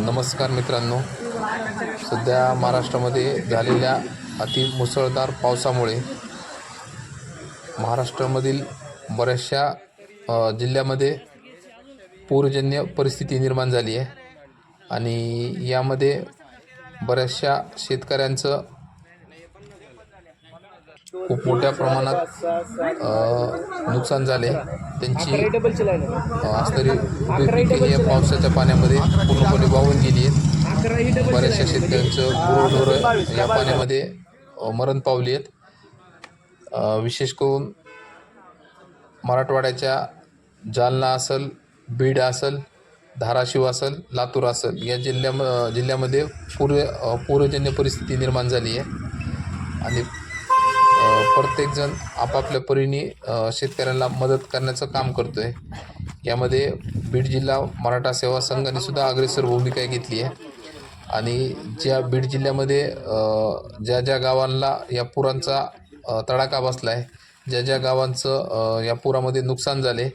नमस्कार मित्रांनो. सध्या महाराष्ट्रामध्ये झालेल्या अति मुसळधार पावसामुळे महाराष्ट्रामधील बऱ्याचशा जिल्ह्यामध्ये पूरजन्य परिस्थिती निर्माण झाली आहे. आणि यामध्ये बऱ्याचशा शेतकऱ्यांचं खूप मोठ्या प्रमाणात नुकसान झाले. त्यांची असणारी पिके या पावसाच्या पाण्यामध्ये पूर्णपणे वाहून गेली आहेत. बऱ्याचशा शेतकऱ्यांचं गुरढोरं या पाण्यामध्ये मरण पावली आहेत. विशेष करून मराठवाड्याच्या जालना असेल बीड असेल धाराशिव असेल लातूर असेल या जिल्ह्याम जिल्ह्यामध्ये पूर अ, पूरजन्य परिस्थिती निर्माण झाली आहे. आणि प्रत्येकजण आपापल्या परीने शेतकऱ्यांना मदत करण्याचं काम करतो आहे यामध्ये बीड जिल्हा मराठा सेवा संघाने सुद्धा अग्रेसर भूमिका घेतली आहे. आणि ज्या बीड जिल्ह्यामध्ये ज्या ज्या गावांना या पुरांचा तडाखा बसला आहे ज्या ज्या गावांचं या पुरामध्ये नुकसान झाले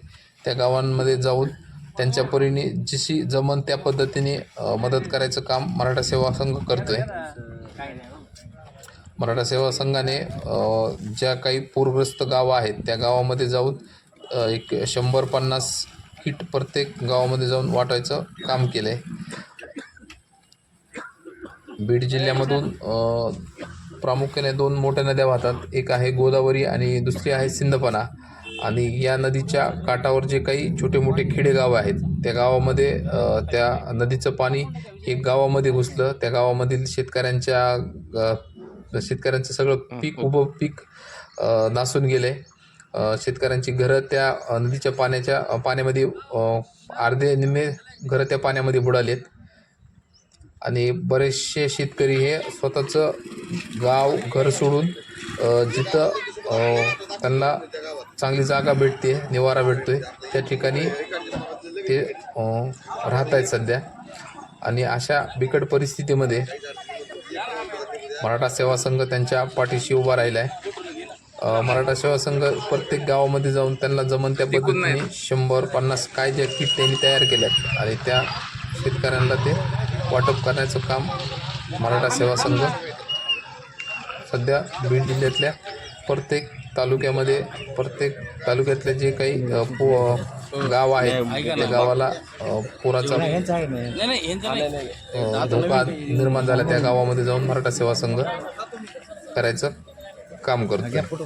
त्या गावांमध्ये जाऊन त्यांच्या परीने जशी जमन त्या पद्धतीने मदत करायचं काम मराठा सेवा संघ करतो आहे मराठा सेवा संघाने ज्या काही पूरग्रस्त गावं आहेत त्या गावामध्ये जाऊन एक शंभर पन्नास किट प्रत्येक गावामध्ये जाऊन वाटायचं काम केलं आहे बीड जिल्ह्यामधून प्रामुख्याने दोन मोठ्या नद्या वाहतात. एक आहे गोदावरी आणि दुसरी आहे सिंधपना आणि या नदीच्या काठावर जे काही छोटे मोठे खेडेगाव आहेत त्या गावामध्ये त्या नदीचं पाणी एक गावामध्ये घुसलं. त्या गावामधील शेतकऱ्यांच्या शेतकऱ्यांचं सगळं पीक उभं पीक नासून गेले. शेतकऱ्यांची घरं त्या नदीच्या पाण्याच्या पाण्यामध्ये अर्धे निम्मे घरं त्या पाण्यामध्ये बुडालेत. आणि बरेचसे शेतकरी हे स्वतःचं गाव घर सोडून जिथं त्यांना चांगली जागा भेटते निवारा भेटतोय त्या ठिकाणी ते राहत आहेत सध्या. आणि अशा बिकट परिस्थितीमध्ये मराठा सेवा संघ त्यांच्या पाठीशी उभा राहिला आहे मराठा सेवा संघ प्रत्येक गावामध्ये जाऊन त्यांना जमन त्या पद्धतीने शंभर पन्नास काय ज्या किट त्यांनी तयार केल्यात आणि त्या शेतकऱ्यांना ते वाटप करण्याचं काम मराठा सेवा संघ सध्या बीड जिल्ह्यातल्या प्रत्येक तालुक्यामध्ये प्रत्येक तालुक्यातले जे काही पु गाव आहेत त्या गावाला पुराचा नाही नाही नाही धोका निर्माण झाला त्या गावामध्ये जाऊन मराठा सेवा संघ करायचं काम करतो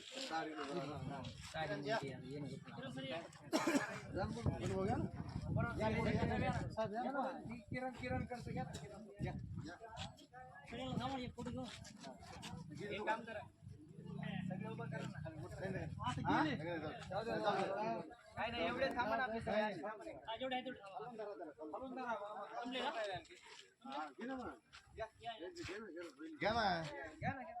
सर मागे काय चाललं बोलून राहिले सगळे काय नाही एवढे थांबा ना आपले सगळे. घ्या ना घ्या ना, घ्या. अशी इथं परत.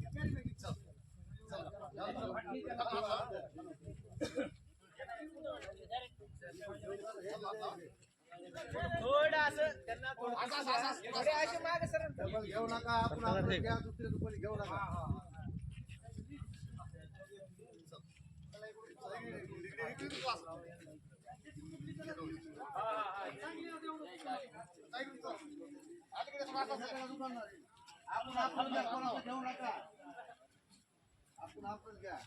थोडं असं त्यांना थोडे असे घेऊ नका आपण आपलं घ्या घेऊ नका आपण आपण घेऊ नका आपण आपण घ्या